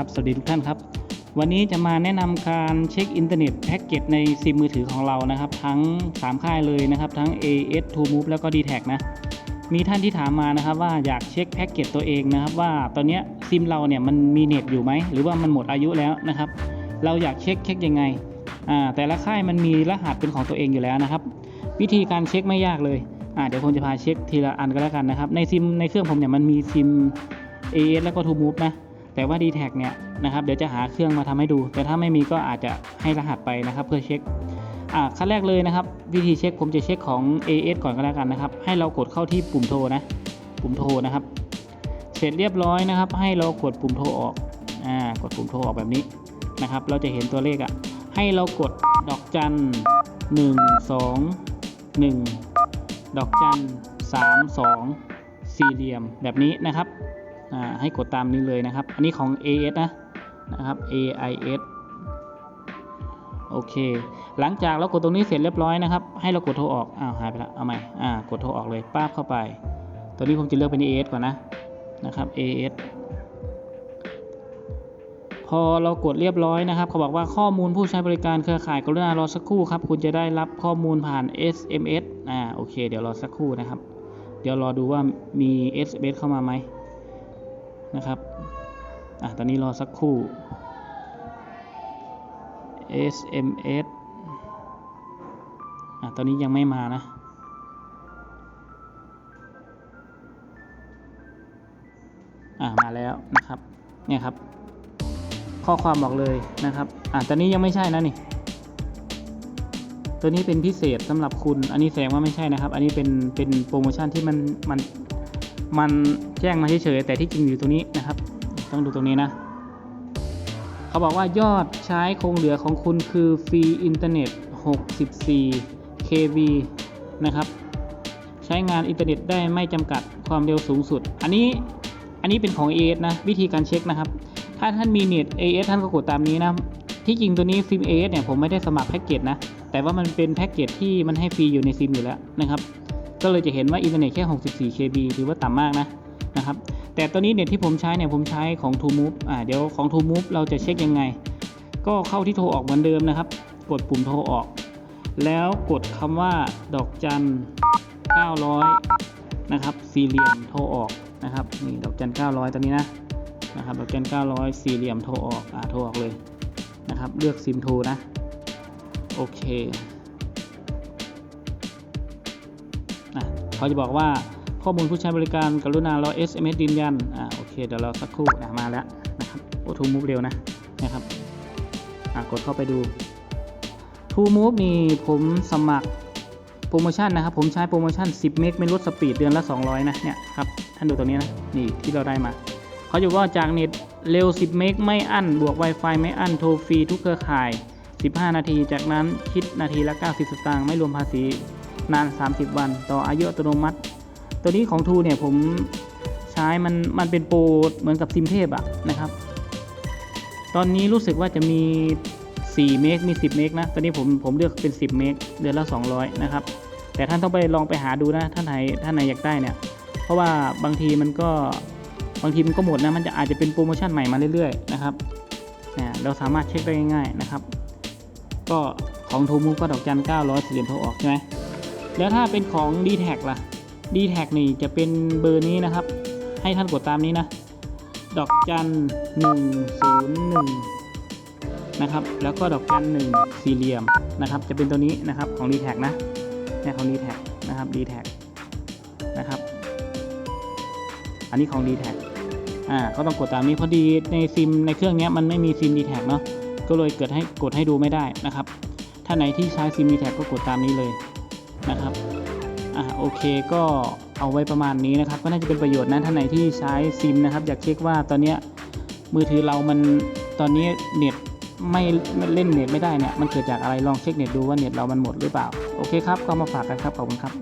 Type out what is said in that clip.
ครับ สวัสดีทุกท่านครับ วันนี้จะมาแนะนำการเช็คอินเทอร์เน็ตแพ็กเกจในซิมมือถือของเรานะครับ ทั้ง 3 ค่ายเลยนะครับ ทั้ง AS t o Move แล้วก็ d t แทนะ มีท่านที่ถามมานะครับว่าอยากเช็คแพ็กเกจตัวเองนะครับ ว่าตอนนี้ซิมเราเนี่ยมันมีเน็ตอยู่ไหม หรือว่ามันหมดอายุแล้วนะครับ เราอยากเช็คเช็คยังไงอ่าแต่ละค่ายมันมีรหัสเป็นของตัวเองอยู่แล้วนะครับ วิธีการเช็คไม่ยากเลยอ่าเดี๋ยวผมจะพาเช็คทีละอันก็แล้วกันนะครับ ในซิมในเครื่องผมเนี่ยมันมีซิม AS แล้วก็ t o Move นะ แต่ว่า d t แทเนี่ยนะครับเดี๋ยวจะหาเครื่องมาทำให้ดู แต่ถ้าไม่มีก็อาจจะให้รหัสไปนะครับ เพื่อเช็คอ่าขั้นแรกเลยนะครับ วิธีเช็คผมจะเช็คของ AS ก่อนก็แล้วกันนะครับ ให้เรากดเข้าที่ปุ่มโทรนะปุ่มโทรนะครับ เสร็จเรียบร้อยนะครับ ให้เรากดปุ่มโทรออกอ่ากดปุ่มโทรออกแบบนี้นะครับ เราจะเห็นตัวเลขอะ่ะให้เรากดดอกจันหนึ่งสองหนึ่งดอกจันสามสองสี่เหลี่ยมแบบนี้นะครับ ให้กดตามนี้เลยนะครับ อันนี้ของ AS นะนะครับ AIS โอเค หลังจากเรากดตรงนี้เสร็จเรียบร้อยนะครับ ให้เรากดโทรออก อ้าวหายไปละเอาใหม่ อ่า กดโทรออกเลยป้าบเข้าไป ตัวนี้ผมจะเลือกเป็น AS ก่อนนะนะครับ AS พอเรากดเรียบร้อยนะครับ เขาบอกว่าข้อมูลผู้ใช้บริการเครือข่ายกรุณารอสักครู่ครับ คุณจะได้รับข้อมูลผ่าน SMS อ่า โอเค เดี๋ยวรอสักครู่นะครับ เดี๋ยวรอดูว่ามี SMS เข้ามาไหม นะครับอะตอนนี้รอสักครู่ SMS อะตอนนี้ยังไม่มานะอะมาแล้วนะครับเนี่ยครับ ข้อความบอกเลยนะครับอะตอนนี้ยังไม่ใช่นะนี่ตัวนี้เป็นพิเศษสำหรับคุณ อันนี้แสดงว่าไม่ใช่นะครับ อันนี้เป็นเป็นโปรโมชั่นที่มันมัน มันแจ้งมาเฉยๆแต่ที่จริงอยู่ตรงนี้นะครับ ต้องดูตรงนี้นะ เขาบอกว่ายอดใช้คงเหลือของคุณคือฟรีอินเทอร์เน็ต 64 kb นะครับ ใช้งานอินเทอร์เน็ตได้ไม่จำกัดความเร็วสูงสุด อันนี้อันนี้เป็นของ AS นะ วิธีการเช็คนะครับ ถ้าท่านมีเน็ต AS ท่านก็กดตามนี้นะที่จริงตัวนี้ซิม AS เนี่ยผมไม่ได้สมัครแพ็กเกจนะ แต่ว่ามันเป็นแพ็กเกจที่มันให้ฟรีอยู่ในซิมอยู่แล้วนะครับ ก็เลยจะเห็นว่าอินเทอร์เน็ตแค่ 64 KB ถือว่าต่ำมากนะนะครับ แต่ตัวนี้เน็ตที่ผมใช้เนี่ยผมใช้ของ t o Move อ่าเดี๋ยวของ t o Move เราจะเช็คยังไง ก็เข้าที่โทรออกเหมือนเดิมนะครับ กดปุ่มโทรออก แล้วกดคำว่าดอกจัน 900 นะครับ สี่เหลี่ยมโทรออกนะครับ นี่ดอกจัน 900 ตัวนี้นะนะครับดอกจัน 900 สี่เหลี่ยมโทรออก อ่าโทรออกเลยนะครับ เลือกซิมโทรนะ โอเค เขาจะบอกว่าข้อมูลผู้ใช้บริการกรุณารอ SMS ยืนยัน อ่าโอเคเดี๋ยวรอสักครู่อะมาแล้วนะครับโอ้ทูมูฟเร็วนะนะครับอะกดเข้าไปดูทูมูฟนี่ผมสมัครโปรโมชั่นนะครับผมใช้โปรโมชั่น 10 เมกไม่ลดสปีดเดือนละ 200 นะเนี่ยครับท่านดูตรงนี้นะ นี่ที่เราได้มา เขาจะว่าจากเน็ตเร็ว 10 เมกไม่อั้น บวก Wi-Fi ไม่อั้น โทรฟรีทุกเครือข่าย 15 นาที จากนั้นคิดนาทีละ 90 สตางค์ไม่รวมภาษี นาน 30 วัน ต่ออายุอัตโนมัติ ตัวนี้ของทูเนี่ยผมใช้มันมันเป็นโปรเหมือนกับซิมเทพอะนะครับ ตอนนี้รู้สึกว่าจะมี 4 เมกมี 10 เมกนะ ตอนนี้ผมผมเลือกเป็น 10 เมกเดือนละ 200 นะครับ แต่ท่านต้องไปลองไปหาดูนะ ท่านไหนท่านไหนอยากได้เนี่ย เพราะว่าบางทีมันก็บางทีมันก็หมดนะ มันจะอาจจะเป็นโปรโมชั่นใหม่มาเรื่อยๆนะครับเนี่ยเราสามารถเช็คได้ง่ายๆนะครับ ก็ของทูมูก็ดอกจัน900สี่เหลี่ยมโทรออกใช่ไหม แล้วถ้าเป็นของ d t แทล่ะ d t แทนี่จะเป็นเบอร์นี้นะครับ ให้ท่านกดตามนี้นะ ดอกจัน101นะครับ แล้วก็ดอกจัน1สี่เหลี่ยมนะครับ จะเป็นตัวนี้นะครับของ d t แทนะเนี่ยของ d t แทนะครับ d t แทนะครับ อันนี้ของ d t แทอ่าก็ต้องกดตามนี้พอดีในซิมในเครื่องนี้มันไม่มีซิม d t แทเนาะ ก็เลยเกิดให้กดให้ดูไม่ได้นะครับ ถ้าไหนที่ใช้ซิม d t แทก็กดตามนี้เลย นะครับอ่าโอเคก็เอาไว้ประมาณนี้นะครับ ก็น่าจะเป็นประโยชน์นะท่านไหนที่ใช้ซิมนะครับ อยากเช็คว่าตอนนี้มือถือเรามันตอนนี้เน็ตไม่ไม่เล่นเน็ตไม่ได้เนี่ยมันเกิดจากอะไรลองเช็คเน็ตดูว่าเน็ตเรามันหมดหรือเปล่า โอเคครับ ก็มาฝากกันครับขอบคุณครับ